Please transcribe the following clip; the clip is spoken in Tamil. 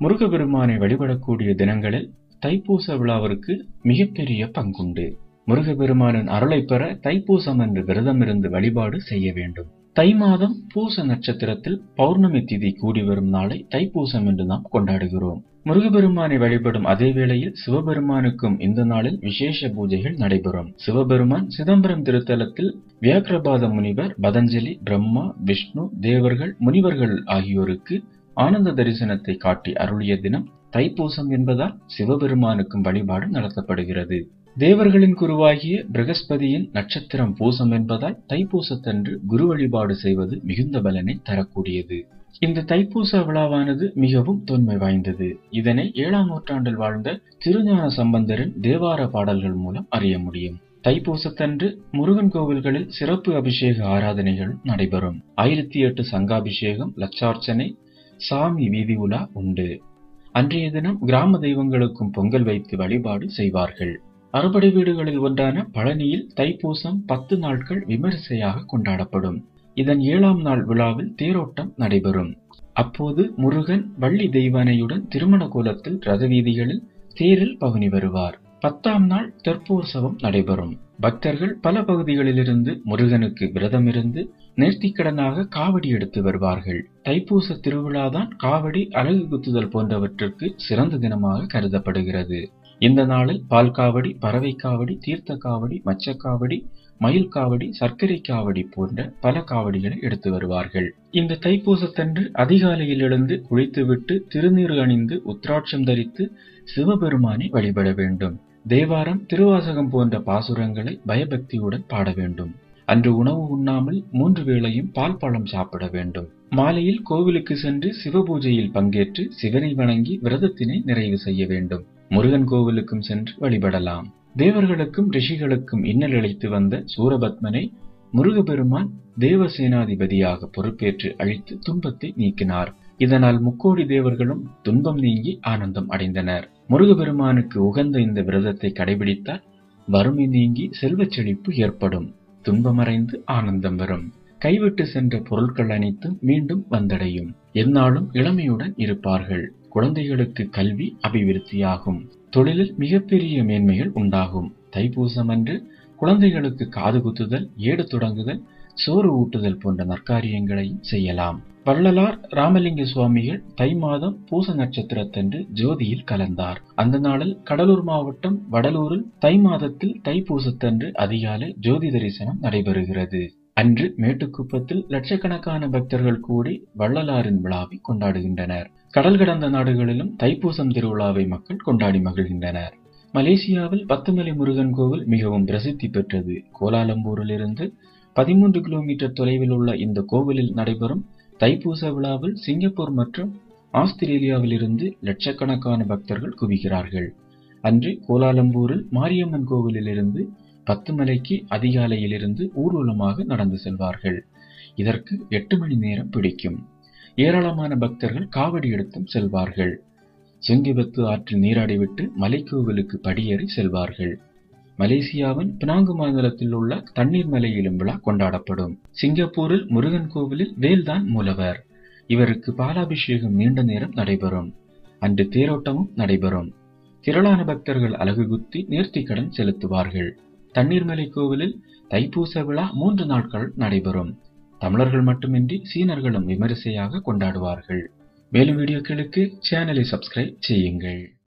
முருகபெருமானை வழிபடக்கூடிய தினங்களில் தைப்பூச விழாவிற்கு மிகப்பெரிய பங்குண்டு. முருகபெருமானின் அருளை பெற தைப்பூசம் என்று விரதம் இருந்து வழிபாடு செய்ய வேண்டும். தை மாதம் பூச நட்சத்திரத்தில் பௌர்ணமி திதி கூடி வரும் நாளை தைப்பூசம் என்று நாம் கொண்டாடுகிறோம். முருகபெருமானை வழிபடும் அதே வேளையில் சிவபெருமானுக்கும் இந்த நாளில் விசேஷ பூஜைகள் நடைபெறும். சிவபெருமான் சிதம்பரம் திருத்தலத்தில் வியாக்கிரபாத முனிவர் பதஞ்சலி பிரம்மா விஷ்ணு தேவர்கள் முனிவர்கள் ஆகியோருக்கு ஆனந்த தரிசனத்தை காட்டி அருளிய தினம் தைப்பூசம் என்பதால் சிவபெருமானுக்கும் வழிபாடு நடத்தப்படுகிறது. தேவர்களின் குருவாகிய பிரகஸ்பதியின் நட்சத்திரம் பூசம் என்பதால் தைப்பூசத்தன்று குரு வழிபாடு செய்வது மிகுந்த பலனை தரக்கூடியது. இந்த தைப்பூச விழாவானது மிகவும் தொன்மை வாய்ந்தது. இதனை ஏழாம் நூற்றாண்டில் வாழ்ந்த திருஞான சம்பந்தரின் தேவார பாடல்கள் மூலம் அறிய முடியும். தைப்பூசத்தன்று முருகன் கோவில்களில் சிறப்பு அபிஷேக ஆராதனைகள் நடைபெறும். ஆயிரத்தி எட்டு சங்காபிஷேகம் லட்சார்ச்சனை சாமி வீதி உலா உண்டு. அன்றைய தினம் கிராம தெய்வங்களுக்கும் பொங்கல் வைத்து வழிபாடு செய்வார்கள். அறுபடை வீடுகளில் ஒன்றான பழனியில் தைப்பூசம் பத்து நாட்கள் விமரிசையாக கொண்டாடப்படும். இதன் ஏழாம் நாள் விழாவில் தேரோட்டம் நடைபெறும். அப்போது முருகன் வள்ளி தெய்வானையுடன் திருமண கோலத்தில் ரத வீதிகளில் தேரில் பவனி வருவார். பத்தாம் நாள் தெற்போற்சவம் நடைபெறும். பக்தர்கள் பல பகுதிகளிலிருந்து முருகனுக்கு விரதமிருந்து நேர்த்திக்கடனாக காவடி எடுத்து வருவார்கள். தைப்பூச திருவிழாதான் காவடி அழகு குத்துதல் போன்றவற்றிற்கு சிறந்த தினமாக கருதப்படுகிறது. இந்த நாளில் பால் காவடி பறவை காவடி தீர்த்த காவடி மச்சக்காவடி மயில் காவடி சர்க்கரை காவடி போன்ற பல காவடிகளை எடுத்து வருவார்கள். இந்த தைப்பூசத்தன்று அதிகாலையில் எழுந்து குளித்துவிட்டு திருநீறு அணிந்து உத்ராட்சம் தரித்து சிவபெருமானை வழிபட வேண்டும். தேவாரம் திருவாசகம் போன்ற பாசுரங்களை பயபக்தியுடன் பாட வேண்டும். அன்று உணவு உண்ணாமல் மூன்று வேளையும் பால் பழம் சாப்பிட வேண்டும். மாலையில் கோவிலுக்கு சென்று சிவபூஜையில் பங்கேற்று சிவனை வணங்கி விரதத்தினை நிறைவு செய்ய வேண்டும். முருகன் கோவிலுக்கும் சென்று வழிபடலாம். தேவர்களுக்கும் ரிஷிகளுக்கும் இன்னல் அளித்து வந்த சூரபத்மனை முருகபெருமான் தேவசேனாதிபதியாக பொறுப்பேற்று அழித்து துன்பத்தை நீக்கினார். இதனால் முக்கோடி தேவர்களும் துன்பம் நீங்கி ஆனந்தம் அடைந்தனர். முருகபெருமானுக்கு உகந்த இந்த விரதத்தை கடைபிடித்தால் வறுமை நீங்கி செல்வச் செழிப்பு ஏற்படும். துன்பமறைந்து ஆனந்தம் வரும் கைவிட்டு சென்ற பொருட்கள் அனைத்தும் மீண்டும் வந்தடையும். எந்நாளும் இளமையுடன் இருப்பார்கள். குழந்தைகளுக்கு கல்வி அபிவிருத்தியாகும். தொழிலில் மிகப்பெரிய மேன்மைகள் உண்டாகும். தைப்பூசம் அன்று குழந்தைகளுக்கு காது குத்துதல் ஏடு தொடங்குதல் சோறு ஊட்டுதல் போன்ற நற்காரியங்களை செய்யலாம். வள்ளலார் ராமலிங்க சுவாமிகள் தை மாதம் பூச நட்சத்திரத்தன்று ஜோதியில் கலந்தார். அந்த நாளில் கடலூர் மாவட்டம் வடலூரில் தை மாதத்தில் தைப்பூசத்தன்று அதிகாலை ஜோதி தரிசனம் நடைபெறுகிறது. அன்று மேட்டுக்குப்பத்தில் லட்சக்கணக்கான பக்தர்கள் கூடி வள்ளலாரின் விழாவை கொண்டாடுகின்றனர். கடல் கடந்த நாடுகளிலும் தைப்பூசம் திருவிழாவை மக்கள் கொண்டாடி மகிழ்கின்றனர். மலேசியாவில் பத்துமலை முருகன் கோவில் மிகவும் பிரசித்தி பெற்றது. கோலாலம்பூரில் இருந்து பதிமூன்று கிலோமீட்டர் தொலைவில் உள்ள இந்த கோவிலில் நடைபெறும் தைப்பூச விழாவில் சிங்கப்பூர் மற்றும் ஆஸ்திரேலியாவிலிருந்து லட்சக்கணக்கான பக்தர்கள் குவிகிறார்கள். அன்று கோலாலம்பூரில் மாரியம்மன் கோவிலிலிருந்து பத்து மலைக்கு அதிகாலையிலிருந்து ஊர்வலமாக நடந்து செல்வார்கள். இதற்கு எட்டு மணி நேரம் பிடிக்கும். ஏராளமான பக்தர்கள் காவடி எடுத்தும் செல்வார்கள். செங்கிபத்து ஆற்றில் நீராடிவிட்டு மலைக்கோவிலுக்கு படியேறி செல்வார்கள். மலேசியாவின் பினாங்கு மாநிலத்தில் உள்ள தண்ணீர் மலையிலும் விழா கொண்டாடப்படும். சிங்கப்பூரில் முருகன் கோவிலில் வேல்தான் மூலவர். இவருக்கு பாலாபிஷேகம் நீண்ட நேரம் நடைபெறும். அன்று தேரோட்டமும் நடைபெறும். திரளான பக்தர்கள் அலகு குத்தி நேர்த்திக்கடன் செலுத்துவார்கள். தண்ணீர்மலை கோவிலில் தைப்பூச விழா மூன்று நாட்கள் நடைபெறும். தமிழர்கள் மட்டுமின்றி சீனர்களும் விமரிசையாக கொண்டாடுவார்கள். மேலும் வீடியோக்களுக்கு சேனலை சப்ஸ்கிரைப் செய்யுங்கள்.